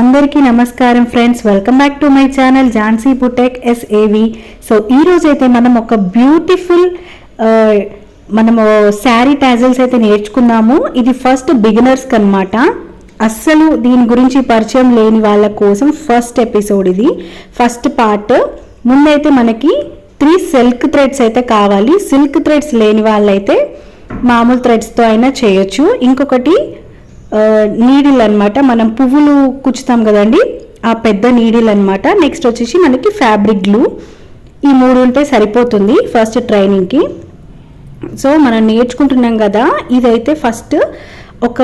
అందరికీ నమస్కారం friends. Welcome back to my channel Jhansi boutique SAV so ఈ అయితే మనం ఒక బ్యూటిఫుల్ uh, మనము శారీ టాజల్స్ అయితే నేర్చుకున్నాము. ఇది ఫస్ట్ బిగినర్స్కి అనమాట అస్సలు దీని గురించి పరిచయం లేని వాళ్ళ కోసం ఫస్ట్ ఎపిసోడ్ ఇది. ఫస్ట్ పార్ట్ ముందైతే మనకి త్రీ సిల్క్ థ్రెడ్స్ అయితే కావాలి. సిల్క్ థ్రెడ్స్ లేని వాళ్ళైతే మామూలు థ్రెడ్స్తో అయినా చేయొచ్చు. ఇంకొకటి నీడిల్ అనమాట మనం పువ్వులు కుచ్చుతాం కదండి ఆ పెద్ద నీడిల్ అనమాట నెక్స్ట్ వచ్చేసి మనకి ఫ్యాబ్రిక్ గ్లూ ఈ మూడు ఉంటే సరిపోతుంది ఫస్ట్ ట్రైనింగ్కి సో మనం నేర్చుకుంటున్నాం కదా ఇదైతే ఫస్ట్ ఒక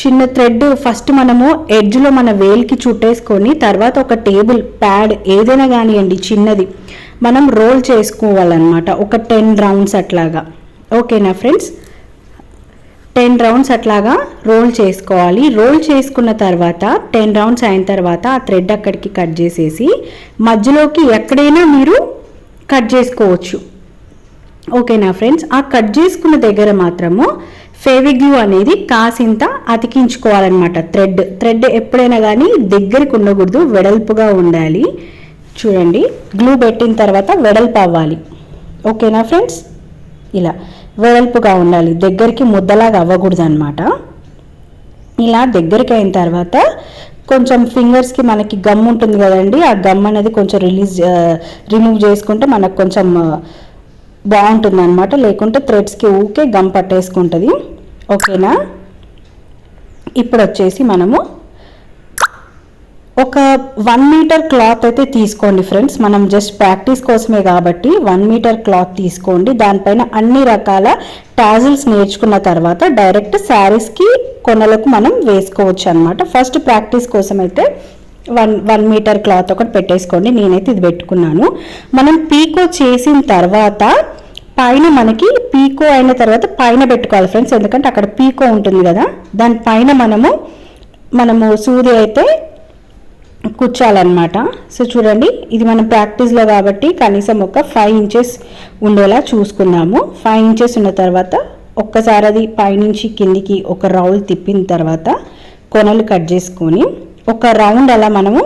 చిన్న థ్రెడ్ ఫస్ట్ మనము ఎడ్జ్లో మన వేల్కి చుట్టేసుకొని తర్వాత ఒక టేబుల్ ప్యాడ్ ఏదైనా కానివ్వండి చిన్నది మనం రోల్ చేసుకోవాలన్నమాట. ఒక టెన్ రౌండ్స్ అట్లాగా. ఓకేనా ఫ్రెండ్స్ టెన్ రౌండ్స్ అట్లాగా రోల్ చేసుకోవాలి. రోల్ చేసుకున్న తర్వాత టెన్ రౌండ్స్ అయిన తర్వాత ఆ థ్రెడ్ అక్కడికి కట్ చేసేసి మధ్యలోకి ఎక్కడైనా మీరు కట్ చేసుకోవచ్చు. ఓకేనా ఫ్రెండ్స్? ఆ కట్ చేసుకున్న దగ్గర మాత్రము ఫేవిగ్లూ అనేది కాసింత అతికించుకోవాలన్నమాట. థ్రెడ్ థ్రెడ్ ఎప్పుడైనా కానీ దగ్గరికి ఉండకూడదు వెడల్పుగా ఉండాలి. చూడండి గ్లూ పెట్టిన తర్వాత వెడల్పు అవ్వాలి. ఓకేనా ఫ్రెండ్స్? ఇలా. వెడల్పుగా ఉండాలి. దగ్గరికి ముద్దలాగా అవ్వకూడదు అనమాట ఇలా దగ్గరికి అయిన తర్వాత కొంచెం ఫింగర్స్కి మనకి గమ్ ఉంటుంది కదండి ఆ గమ్ అనేది కొంచెం రిలీజ్ రిమూవ్ చేసుకుంటే మనకు కొంచెం బాగుంటుంది అనమాట లేకుంటే థ్రెడ్స్కి ఊకే గమ్ పట్టేసుకుంటుంది. ఓకేనా? ఇప్పుడు వచ్చేసి మనము ఒక వన్ మీటర్ క్లాత్ అయితే తీసుకోండి ఫ్రెండ్స్ మనం జస్ట్ ప్రాక్టీస్ కోసమే కాబట్టి వన్ మీటర్ క్లాత్ తీసుకోండి. దానిపైన అన్ని రకాల టాజిల్స్ నేర్చుకున్న తర్వాత డైరెక్ట్ శారీస్కి కొనలకు మనం వేసుకోవచ్చు అనమాట ఫస్ట్ ప్రాక్టీస్ కోసం అయితే వన్ వన్ మీటర్ క్లాత్ ఒకటి పెట్టేసుకోండి. నేనైతే ఇది పెట్టుకున్నాను. మనం పీకో చేసిన తర్వాత పైన మనకి పీకో అయిన తర్వాత పైన పెట్టుకోవాలి ఫ్రెండ్స్ ఎందుకంటే అక్కడ పీకో ఉంటుంది కదా. దానిపైన మనము మనము సూది అయితే కూర్చోాలన్నమాట. సో చూడండి ఇది మనం ప్రాక్టీస్లో కాబట్టి కనీసం ఒక ఫైవ్ ఇంచెస్ ఉండేలా చూసుకుందాము. ఫైవ్ ఇంచెస్ ఉన్న తర్వాత ఒక్కసారి అది పైనుంచి కిందికి ఒక రౌండ్ తిప్పిన తర్వాత కొనలు కట్ చేసుకొని ఒక రౌండ్ అలా మనము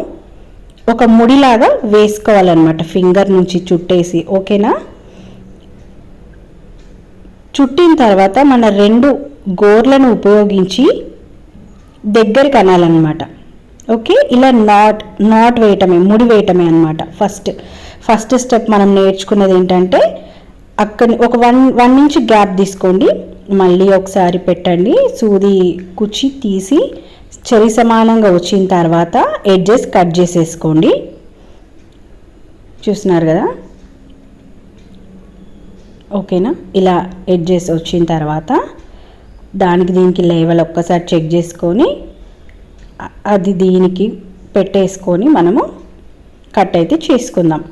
ఒక ముడిలాగా వేసుకోవాలన్నమాట. ఫింగర్ నుంచి చుట్టేసి ఓకేనా చుట్టిన తర్వాత మన రెండు గోర్లను ఉపయోగించి దగ్గరికి అనాలన్నమాట ఓకే? ఇలా నాట్ నాట్ వేయటమే ముడి వేయటమే అనమాట ఫస్ట్ ఫస్ట్ స్టెప్ మనం నేర్చుకున్నది ఏంటంటే అక్కడ ఒక వన్ వన్ ఇంచ్ గ్యాప్ తీసుకోండి. మళ్ళీ ఒకసారి పెట్టండి. సూది కుచ్చి తీసి చెరి సమానంగా వచ్చిన తర్వాత ఎడ్జెస్ కట్ చేసేసుకోండి. చూస్తున్నారు కదా? ఓకేనా? ఇలా ఎడ్జెస్ వచ్చిన తర్వాత దానికి దీనికి లేవల్ ఒక్కసారి చెక్ చేసుకొని అది దీనికి పెట్టేసుకొని మనము కట్ అయితే చేసుకుందాం.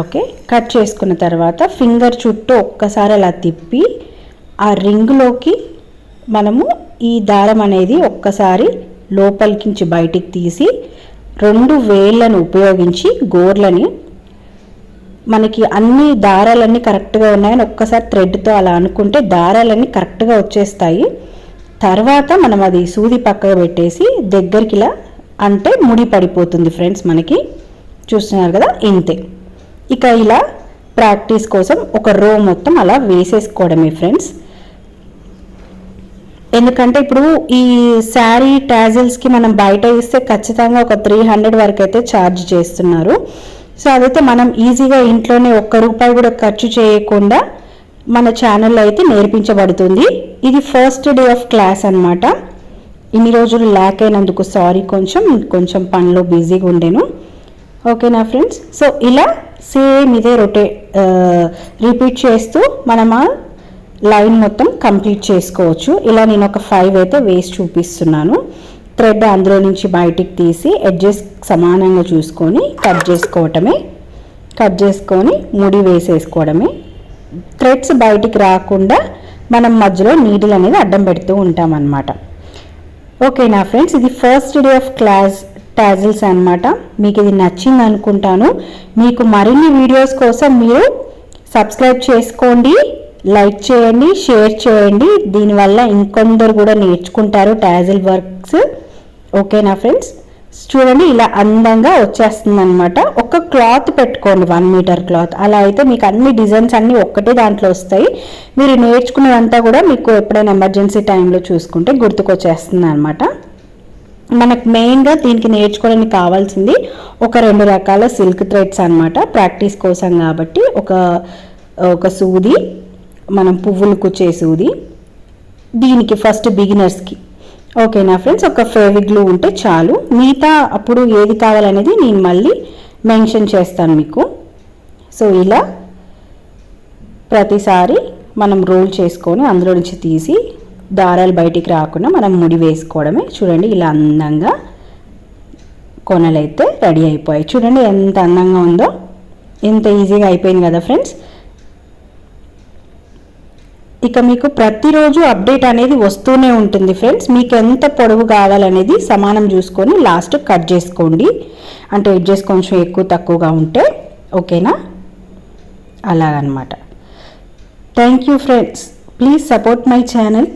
ఓకే కట్ చేసుకున్న తర్వాత ఫింగర్ చుట్టూ ఒక్కసారి అలా తిప్పి ఆ రింగ్లోకి మనము ఈ దారం అనేది ఒక్కసారి లోపలికించి బయటికి తీసి రెండు వేళ్ళను ఉపయోగించి గోర్లని మనకి అన్ని దారాలన్నీ కరెక్ట్గా ఉన్నాయని ఒక్కసారి థ్రెడ్తో అలా అనుకుంటే దారాలన్నీ కరెక్ట్గా వచ్చేస్తాయి. తర్వాత మనం అది సూది పక్కకు పెట్టేసి దగ్గరికి ఇలా అంటే ముడి పడిపోతుంది ఫ్రెండ్స్ మనకి. చూస్తున్నారు కదా? ఇంతే. ఇక ఇలా ప్రాక్టీస్ కోసం ఒక రో మొత్తం అలా వేసేసుకోవడమే ఫ్రెండ్స్. ఎందుకంటే ఇప్పుడు ఈ శారీ టాజిల్స్కి మనం బయట ఇస్తే ఖచ్చితంగా ఒక త్రీ హండ్రెడ్ వరకు అయితే ఛార్జ్ చేస్తున్నారు. సో అదైతే మనం ఈజీగా ఇంట్లోనే ఒక్క రూపాయి కూడా ఖర్చు చేయకుండా మన ఛానల్లో అయితే నేర్పించబడుతుంది. ఇది ఫస్ట్ డే ఆఫ్ క్లాస్ అన్నమాట. ఇన్ని రోజులు ల్యాక్ అయినందుకు సారీ కొంచెం కొంచెం పనిలో బిజీగా ఉండేను. ఓకేనా ఫ్రెండ్స్ సో ఇలా సేమ్ ఇదే రొటే రిపీట్ చేస్తూ మనం ఆ లైన్ మొత్తం కంప్లీట్ చేసుకోవచ్చు. ఇలా నేను ఒక ఫైవ్ అయితే వేసి చూపిస్తున్నాను. థ్రెడ్ అందులో నుంచి బయటికి తీసి ఎడ్జెస్ సమానంగా చూసుకొని కట్ చేసుకోవటమే. కట్ చేసుకొని ముడి వేసేసుకోవడమే. థ్రెడ్స్ బయటికి రాకుండా మనం మధ్యలో నీడిల్ అనేది అడ్డం పెడుతూ ఉంటామన్నమాట. ఓకేనా ఫ్రెండ్స్ ఇది first day of class tassels అన్నమాట. మీకు ఇది నచ్చింది అనుకుంటాను. మీకు మరిన్ని వీడియోస్ కోసం మీరు సబ్స్క్రైబ్ చేసుకోండి లైక్ చేయండి షేర్ చేయండి. దీనివల్ల ఇంకొందరు కూడా నేర్చుకుంటారు టాజిల్ వర్క్స్ ఓకేనా ఫ్రెండ్స్ చూడండి ఇలా అందంగా వచ్చేస్తుంది అనమాట ఒక క్లాత్ పెట్టుకోండి వన్ మీటర్ క్లాత్. అలా అయితే మీకు అన్ని డిజైన్స్ అన్ని ఒక్కటే దాంట్లో వస్తాయి. మీరు నేర్చుకున్నదంతా కూడా మీకు ఎప్పుడైనా ఎమర్జెన్సీ టైంలో చూసుకుంటే గుర్తుకొచ్చేస్తుంది అనమాట మనకు మెయిన్గా దీనికి నేర్చుకోవడానికి కావాల్సింది ఒక రెండు రకాల సిల్క్ థ్రెడ్స్ అనమాట ప్రాక్టీస్ కోసం కాబట్టి ఒక ఒక సూది మనం పువ్వులు కుచ్చే సూది. దీనికి ఫస్ట్ బిగినర్స్కి ఓకేనా ఫ్రెండ్స్ ఒక ఫేవిగ్లూ ఉంటే చాలు. మిగతా అప్పుడు ఏది కావాలనేది నేను మళ్ళీ మెన్షన్ చేస్తాను మీకు. సో ఇలా ప్రతిసారి మనం రోల్ చేసుకొని అందులో నుంచి తీసి దారాలు బయటికి రాకుండా మనం ముడి వేసుకోవడమే. చూడండి ఇలా అందంగా కొనలైతే రెడీ అయిపోయాయి. చూడండి ఎంత అందంగా ఉందో. ఎంత ఈజీగా అయిపోయింది కదా ఫ్రెండ్స్ ఇక మీకు ప్రతిరోజు అప్డేట్ అనేది వస్తూనే ఉంటుంది ఫ్రెండ్స్. మీకు ఎంత పొడవు కావాలనేది సమానం చూసుకొని లాస్ట్ కట్ చేసుకోండి. అంటే ఎడ్జెస్ కొంచెం ఎక్కువ తక్కువగా ఉంటే ఓకేనా? అలాగనమాట. Thank you friends. Please support my channel.